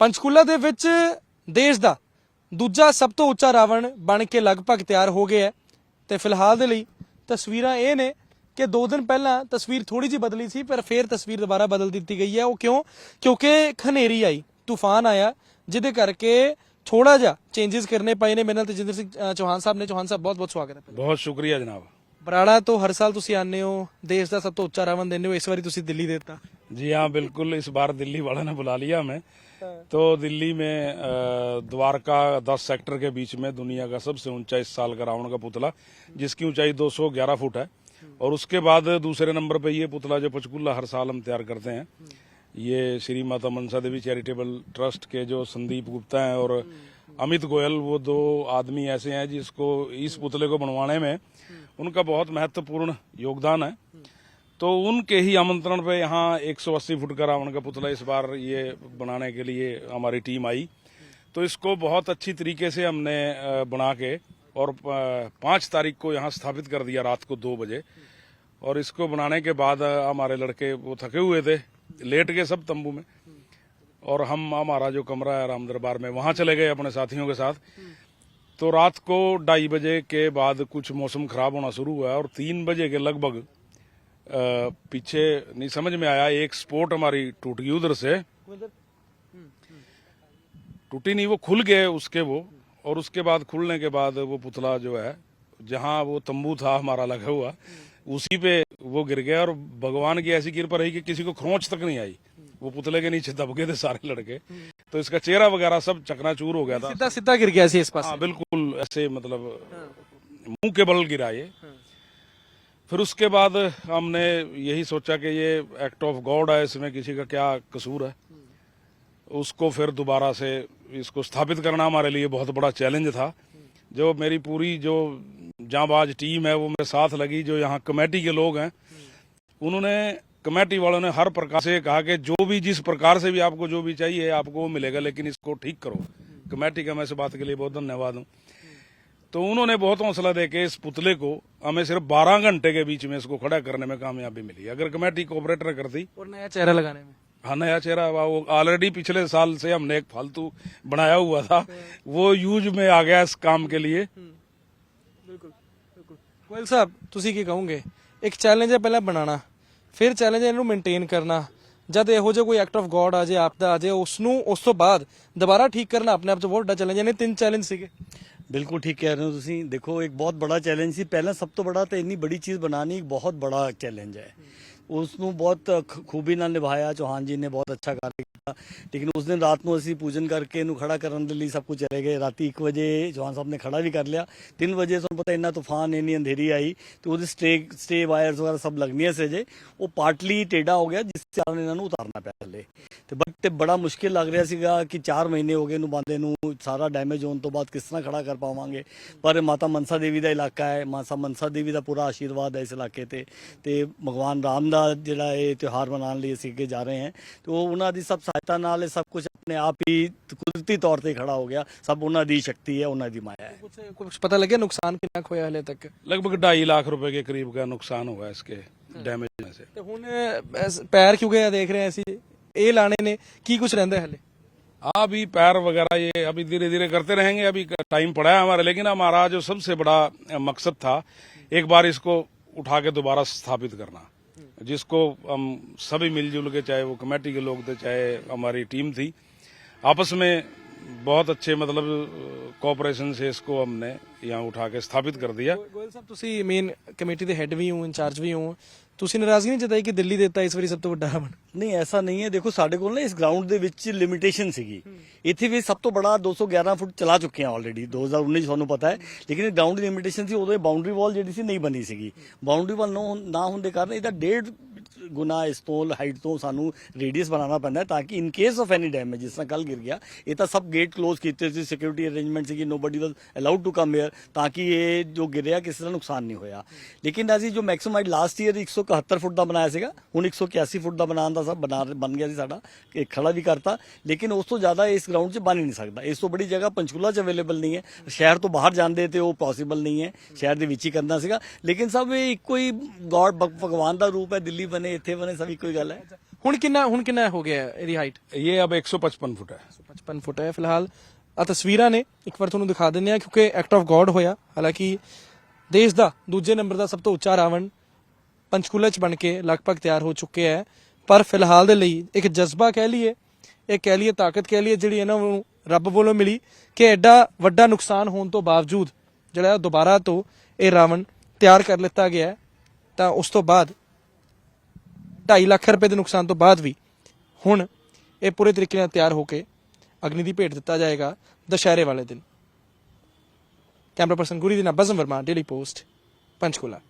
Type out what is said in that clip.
ਪੰਚਕੂਲਾ ਦੇ ਵਿੱਚ ਦੇਸ਼ ਦਾ ਦੂਜਾ ਸਭ ਤੋਂ ਉੱਚਾ ਰਾਵਣ ਬਣ ਕੇ ਲਗਭਗ ਤਿਆਰ ਹੋ ਗਿਆ ਹੈ। ਤੇ ਫਿਲਹਾਲ ਦੇ ਲਈ ਤਸਵੀਰਾਂ ਇਹ ਨੇ ਕਿ ਦੋ ਦਿਨ ਪਹਿਲਾਂ ਤਸਵੀਰ ਥੋੜੀ ਜੀ ਬਦਲੀ ਸੀ ਪਰ ਫੇਰ ਤਸਵੀਰ ਦੁਬਾਰਾ ਬਦਲ ਦਿੱਤੀ ਗਈ ਹੈ। ਉਹ ਕਿਉਂ? ਕਿਉਂਕਿ ਖਨੇਰੀ ਆਈ ਤੂਫਾਨ ਆਇਆ ਜਿਹਦੇ ਕਰਕੇ ਥੋੜਾ ਜਿਹਾ ਚੇਂजेस ਕਰਨੇ ਪਏ ਨੇ। ਮੇਰੇ ਨਾਲ ਤੇਜਿੰਦਰ ਸਿੰਘ ਚੌਹਾਨ ਸਾਹਿਬ ਨੇ। ਚੌਹਾਨ ਸਾਹਿਬ ਬਹੁਤ ਬਹੁਤ ਸਵਾਗਤ ਹੈ ਬਹੁਤ ਸ਼ੁਕਰੀਆ ਜਨਾਬ। ਬਰਾੜਾ ਤੋਂ ਹਰ ਸਾਲ ਤੁਸੀਂ ਆਨੇ ਹੋ ਦੇਸ਼ ਦਾ ਸਭ ਤੋਂ ਉੱਚਾ ਰਾਵਣ ਦਿੰਦੇ ਹੋ। ਇਸ ਵਾਰੀ ਤੁਸੀਂ ਦਿੱਲੀ ਦੇ ਦਿੱਤਾ। जी हाँ बिल्कुल इस बार दिल्ली वाले ने बुला लिया हमें। तो दिल्ली में द्वारका दस सेक्टर के बीच में दुनिया का सबसे ऊँचा इस साल का रावण का पुतला जिसकी ऊंचाई 211 फुट है। और उसके बाद दूसरे नंबर पे ये पुतला जो पंचकूला हर साल हम तैयार करते हैं ये श्री माता मनसा देवी चैरिटेबल ट्रस्ट के जो संदीप गुप्ता हैं और अमित गोयल वो दो आदमी ऐसे हैं जिसको इस पुतले को बनवाने में उनका बहुत महत्वपूर्ण योगदान है। तो उनके ही आमंत्रण पे यहाँ 180 फुट का रावण का पुतला इस बार ये बनाने के लिए हमारी टीम आई। तो इसको बहुत अच्छी तरीके से हमने बना के और पाँच तारीख को यहाँ स्थापित कर दिया रात को दो बजे। और इसको बनाने के बाद हमारे लड़के वो थके हुए थे, लेट गए सब तंबू में। और हम, हमारा जो कमरा है राम दरबार में, वहाँ चले गए अपने साथियों के साथ। तो रात को ढाई बजे के बाद कुछ मौसम खराब होना शुरू हुआ और तीन बजे के लगभग पीछे नहीं समझ में आया एक स्पोर्ट हमारी टूट गई उधर से। टूटी नहीं वो खुल गए उसके वो और उसके बाद खुलने के बाद वो पुतला जो है जहाँ वो तंबू था हमारा लगा हुआ उसी पे वो गिर गया और भगवान की ऐसी गिर पर रही कि किसी को खरोच तक नहीं आई। वो पुतले के नीचे दब गए थे सारे लड़के। तो इसका चेहरा वगैरह सब चकनाचूर हो गया था। सीधा सीधा गिर गया ऐसे इस पास हाँ बिल्कुल ऐसे मतलब मुँह के बल गिरा ये। हाँ। फिर उसके बाद हमने यही सोचा कि ये एक्ट ऑफ़ गॉड है, इसमें किसी का क्या कसूर है। उसको फिर दोबारा से इसको स्थापित करना हमारे लिए बहुत बड़ा चैलेंज था। जो मेरी पूरी जो जांबाज टीम है, वो मेरे साथ लगी, जो यहाँ कमेटी के लोग हैं, उन्होंने, कमेटी वालों ने हर प्रकार से कहा कि जो भी जिस प्रकार से भी आपको जो भी चाहिए, आपको वो मिलेगा, लेकिन इसको ठीक करो। कमेटी का मैं इस बात के लिए बहुत धन्यवाद हूँ। तो उन्होंने बहुत हौसला देके इस पुतले को हमें सिर्फ 12 घंटे के बीच में इसको खड़ा करने में कामयाबी मिली अगर कमेटी कोऑपरेटर करती और नया चेहरा लगाने में हाँ नया चेहरा हुआ, वो ऑलरेडी पिछले साल से हमने एक फालतू बनाया हुआ था वो यूज में आ गया इस काम के लिए ਬਿਲਕੁਲ ਬਿਲਕੁਲ ਗੋਇਲ ਸਾਹਿਬ ਤੁਸੀਂ ਕੀ ਕਹੋਗੇ ਇੱਕ ਚੈਲੰਜ ਹੈ ਪਹਿਲਾਂ ਬਣਾਉਣਾ ਫਿਰ ਚੈਲੰਜ ਹੈ ਇਹਨੂੰ ਮੇਨਟੇਨ ਕਰਨਾ ਜਦ ਇਹੋ ਜਿਹਾ ਕੋਈ ਐਕਟ ਆਫ ਗੋਡ ਆ ਜਾਏ ਆਪਦਾ ਆ ਜਾਏ ਉਸ ਨੂੰ ਉਸ ਤੋਂ ਬਾਅਦ ਦੁਬਾਰਾ ਠੀਕ ਕਰਨਾ ਆਪਣੇ ਆਪ 'ਚ ਬਹੁਤ ਵੱਡਾ ਚੈਲੰਜ ਹੈ। ਨੇ ਤਿੰਨ ਚੈਲੰਜ ਸੀਗੇ। ਬਿਲਕੁਲ ਠੀਕ ਕਹਿ ਰਹੇ ਹੋ ਤੁਸੀਂ। ਦੇਖੋ, ਇੱਕ ਬਹੁਤ ਬੜਾ ਚੈਲੰਜ ਸੀ। ਪਹਿਲਾਂ ਸਭ ਤੋਂ ਬੜਾ ਤਾਂ ਇੰਨੀ ਬੜੀ ਚੀਜ਼ ਬਣਾਉਣੀ ਇੱਕ ਬਹੁਤ ਬੜਾ ਚੈਲੰਜ ਹੈ। ਉਸ ਨੂੰ ਬਹੁਤ ਖੂਬੀ ਨਾਲ ਨਿਭਾਇਆ, ਚੌਹਾਨ ਜੀ ਨੇ ਬਹੁਤ ਅੱਛਾ ਕਾਰਜ ਕੀਤਾ। ਲੇਕਿਨ ਉਸ ਦਿਨ ਰਾਤ ਨੂੰ ਅਸੀਂ ਪੂਜਨ ਕਰਕੇ ਇਹਨੂੰ ਖੜਾ ਕਰਨ ਦੇ ਲਈ ਸਭ ਕੁਝ ਚਲੇ ਗਏ। ਰਾਤੀ 1 ਵਜੇ ਚੌਹਾਨ ਸਾਹਿਬ ਨੇ ਖੜਾ ਵੀ ਕਰ ਲਿਆ। 3 ਵਜੇ ਤੁਹਾਨੂੰ ਪਤਾ ਇੰਨਾ ਤੂਫਾਨ, ਇੰਨੀ ਅੰਧੇਰੀ ਆਈ ਤੇ ਉਹਦੇ ਸਟੇ ਸਟੇ ਵਾਇਰਸ ਵਗੈਰਾ ਸਭ ਲੱਗਣੀਆਂ ਸੀ ਜੇ ਉਹ ਪਾਰਟਲੀ ਟੇਡਾ ਹੋ ਗਿਆ, ਜਿਸ ਕਾਰਨ ਇਹਨਾਂ ਨੂੰ ਉਤਾਰਨਾ ਪਿਆ ਥੱਲੇ। ਤੇ ਬਟ ਬੜਾ ਮੁਸ਼ਕਿਲ ਲੱਗ ਰਿਹਾ ਸੀਗਾ ਕਿ 4 ਮਹੀਨੇ ਹੋ ਗਏ ਇਹਨੂੰ ਬੰਦੇ ਨੂੰ ਸਾਰਾ ਡੈਮੇਜ ਹੋਣ ਤੋਂ ਬਾਅਦ ਕਿਸ ਤਰ੍ਹਾਂ ਖੜਾ ਕਰ ਪਾਵਾਂਗੇ। ਪਰ ਮਾਤਾ ਮਨਸਾ ਦੇਵੀ ਦਾ ਇਲਾਕਾ ਹੈ, ਮਾਤਾ ਮਨਸਾ ਦੇਵੀ ਦਾ ਪੂਰਾ ਆਸ਼ੀਰਵਾਦ ਹੈ ਇਸ ਇਲਾਕੇ ਤੇ। ਤੇ ਭਗਵਾਨ ਰਾਮ ਦਾ ਜਿਹੜਾ ਇਹ ਤਿਉਹਾਰ ਮਨਾਉਣ ਲਈ ਅਸੀਂ ਅੱਗੇ ਜਾ ਰਹੇ ਹਾਂ ਤੇ ਉਹ ਉਹਨਾਂ ਦੀ ਸਭ ਸਹਾਇਤਾ ਨਾਲ ਇਹ ਸਭ ਕੁਝ ਆਪਣੇ ਆਪ ਹੀ ਕੁਦਰਤੀ ਤੌਰ ਤੇ ਖੜਾ ਹੋ ਗਿਆ ਸਭ ਉਹਨਾਂ ਦੀ ਸ਼ਕਤੀ ਹੈ ਉਹਨਾਂ ਦੀ ਮਾਇਆ ਹੈ ਕੁਝ ਕੁਝ ਪਤਾ ਲੱਗਿਆ ਨੁਕਸਾਨ ਕਿੰਨਾ ਕੁ ਹੋਇਆ ਹਲੇ ਤੱਕ लगभग ढाई लाख रुपए के करीब का नुकसान हुआ है इसके डैमेज में से ਤੇ ਹੁਣ ਅਹ, ਪੈਰ ਕਿਉਂ ਗਏ ਆ ਦੇਖ ਰਹੇ ਹਾਂ ਅਸੀਂ ਇਹ ਲਾਣੇ ਨੇ ਕੀ ਕੁਝ ਰਹਿੰਦਾ ਹੈ ਹਲੇ हाँ अभी पैर वगैरह ये अभी धीरे धीरे करते रहेंगे अभी टाइम पड़ा है हमारा लेकिन हमारा जो सबसे बड़ा मकसद था एक बार इसको उठा के दोबारा स्थापित करना जिसको हम सभी मिलजुल के चाहे वो कमेटी के लोग थे चाहे हमारी टीम थी आपस में बहुत अच्छे मतलब कोऑपरेशन से इसको हमने यहाँ उठा के स्थापित कर दिया ਗੋਇਲ ਸਾਹਿਬ ਤੁਸੀਂ ਮੇਨ ਕਮੇਟੀ ਦੇ ਹੈੱਡ ਵੀ ਹੋ ਇੰਚਾਰਜ ਵੀ ਹੋ ਤੁਸੀਂ ਨਾਰਾਜ਼ਗੀ ਨਹੀਂ ਜਤਾਈ ਕਿ ਦਿੱਲੀ ਦਿੱਤਾ ਇਸ ਵਾਰੀ ਸਭ ਤੋਂ ਵੱਡਾ ਰਾਵਣ ਨਹੀਂ, ਐਸਾ ਨਹੀਂ ਹੈ। ਦੇਖੋ, ਸਾਡੇ ਕੋਲ ਨਾ ਇਸ ਗਰਾਊਂਡ ਦੇ ਵਿੱਚ ਲਿਮਿਟੇਸ਼ਨ ਸੀਗੀ। ਇੱਥੇ ਵੀ ਸਭ ਤੋਂ ਬੜਾ 211 ਫੁੱਟ ਚਲਾ ਚੁੱਕੇ ਹਾਂ ਆਲਰੇਡੀ 2019 ਚ ਤੁਹਾਨੂੰ ਪਤਾ ਹੈ। ਲੇਕਿਨ ਇਹ ਗਰਾਊਂਡ ਦੀ ਲਿਮਿਟੇਸ਼ਨ ਸੀ, ਉਦੋਂ ਇਹ ਬਾਉਂਡਰੀ ਵਾਲ ਜਿਹੜੀ ਸੀ, ਨਹੀਂ ਬਣੀ ਸੀਗੀ। ਬਾਉਂਡਰੀ ਵਾਲ ਨਾ ਹੋਣ ਦੇ ਕਾਰਨ ਇਹਦਾ ਡੇਢ ਗੁਣਾ ਇਸ ਤੋਂ ਹਾਈਟ ਤੋਂ ਸਾਨੂੰ ਰੇਡੀਅਸ ਬਣਾਉਣਾ ਪੈਂਦਾ ਤਾਂ ਕਿ in case of any damage ਜਿਸ ਤਰ੍ਹਾਂ ਕੱਲ ਗਿਰ ਗਿਆ, ਇਹ ਤਾਂ ਸਭ ਗੇਟ ਕਲੋਜ਼ ਕੀਤੇ ਸੀ ਸਿਕਿਉਰਿਟੀ ਅਰੇਂਜਮੈਂਟ ਸੀ ਕਿ nobody was allowed to come here ਤਾਂ ਕਿ ਇਹ ਜੋ ਗਿਰਿਆ ਕਿਸੇ ਦਾ ਨੁਕਸਾਨ ਨਹੀਂ ਹੋਇਆ। ਲੇਕਿਨ ਅਸੀਂ ਜੋ maximum height last year 171 feet ਦਾ ਬਣਾਇਆ ਸੀਗਾ, ਹੁਣ 181 ਫੁੱਟ ਦਾ ਬਣਾਉਣ ਦਾ ਸਭ ਬਣਾ ਬਣ ਗਿਆ ਸੀ ਸਾਡਾ, ਇਹ ਖੜਾ ਵੀ ਕਰਤਾ, ਲੇਕਿਨ ਉਸ ਤੋਂ ਜ਼ਿਆਦਾ ਇਸ ਗਰਾਊਂਡ 'ਚ ਬਣ ਹੀ ਨਹੀਂ ਸਕਦਾ। ਇਸ ਤੋਂ ਬੜੀ ਜਗ੍ਹਾ ਪੰਚਕੂਲਾ 'ਚ ਅਵੇਲੇਬਲ ਨਹੀਂ ਹੈ, ਸ਼ਹਿਰ ਤੋਂ ਬਾਹਰ ਜਾਂਦੇ ਤੇ ਉਹ ਪੋਸੀਬਲ ਨਹੀਂ ਹੈ, ਸ਼ਹਿਰ ਦੇ ਵਿੱਚ ਹੀ ਕਰਨਾ ਸੀਗਾ। ਲੇਕਿਨ ਸਭ ਇਹ ਇੱਕੋ ਹੀ ਗੋਡ ਭਗਵਾਨ ਦਾ ਰੂਪ ਹੈ, ਦਿੱਲੀ ਬਣੇ ਇੱਥੇ ਬਣੇ ਸਭ ਇੱਕੋ ਹੀ ਗੱਲ ਹੈ ਹੁਣ ਕਿੰਨਾ ਹੁਣ ਕਿੰਨਾ ਹੋ ਗਿਆ ਹੈ ਇਹਦੀ ਹਾਈਟ ये अब 155 फुट है 55 ਫੁੱਟ ਹੈ ਫਿਲਹਾਲ ਆ ਤਸਵੀਰਾਂ ਨੇ ਇੱਕ ਵਾਰ ਤੁਹਾਨੂੰ ਦਿਖਾ ਦਿੰਦੇ ਆ ਕਿਉਂਕਿ ਐਕਟ ਆਫ ਗੋਡ ਹੋਇਆ ਹਾਲਾਂਕਿ ਦੇਸ਼ ਦਾ ਦੂਜੇ ਨੰਬਰ ਦਾ ਸਭ ਤੋਂ ਉੱਚਾ ਰਾਵਣ ਪੰਚਕੂਲਾ ਚ ਬਣ ਕੇ ਲਗਭਗ ਤਿਆਰ ਹੋ ਚੁੱਕਿਆ ਹੈ ਪਰ ਫਿਲਹਾਲ ਦੇ ਲਈ ਇੱਕ ਜਜ਼ਬਾ ਕਹਿ ਲਈਏ ਇਹ ਕਹਿ ਲਈਏ ਤਾਕਤ ਕਹਿ ਲਈਏ ਜਿਹੜੀ ਇਹਨਾਂ ਨੂੰ ਰੱਬ ਵੱਲੋਂ ਮਿਲੀ ਕਿ ਐਡਾ ਵੱਡਾ ਨੁਕਸਾਨ ਹੋਣ ਤੋਂ ਬਾਵਜੂਦ ਜਿਹੜਾ ਹੈ ਦੁਬਾਰਾ ਤੋਂ ਇਹ ਰਾਵਣ ਤਿਆਰ ਕਰ ਲਿੱਤਾ ਗਿਆ ਹੈ ਤਾਂ ਉਸ ਤੋਂ ਬਾਅਦ 2.5 ਲੱਖ ਰੁਪਏ ਦੇ ਨੁਕਸਾਨ ਤੋਂ ਬਾਅਦ ਵੀ ਹੁਣ ਇਹ ਪੂਰੇ ਤਰੀਕੇ ਨਾਲ ਤਿਆਰ ਹੋ ਕੇ ਅਗਨੀ ਦੀ ਭੇਟ ਦਿੱਤਾ ਜਾਏਗਾ ਦੁਸ਼ਹਿਰੇ ਵਾਲੇ ਦਿਨ। ਕੈਮਰਾ ਪਰਸਨ ਗੁਰੀ ਦੀ ਨਾਲ ਬਜ਼ਮ ਵਰਮਾ ਡੇਲੀ ਪੋਸਟ ਪੰਚਕੂਲਾ।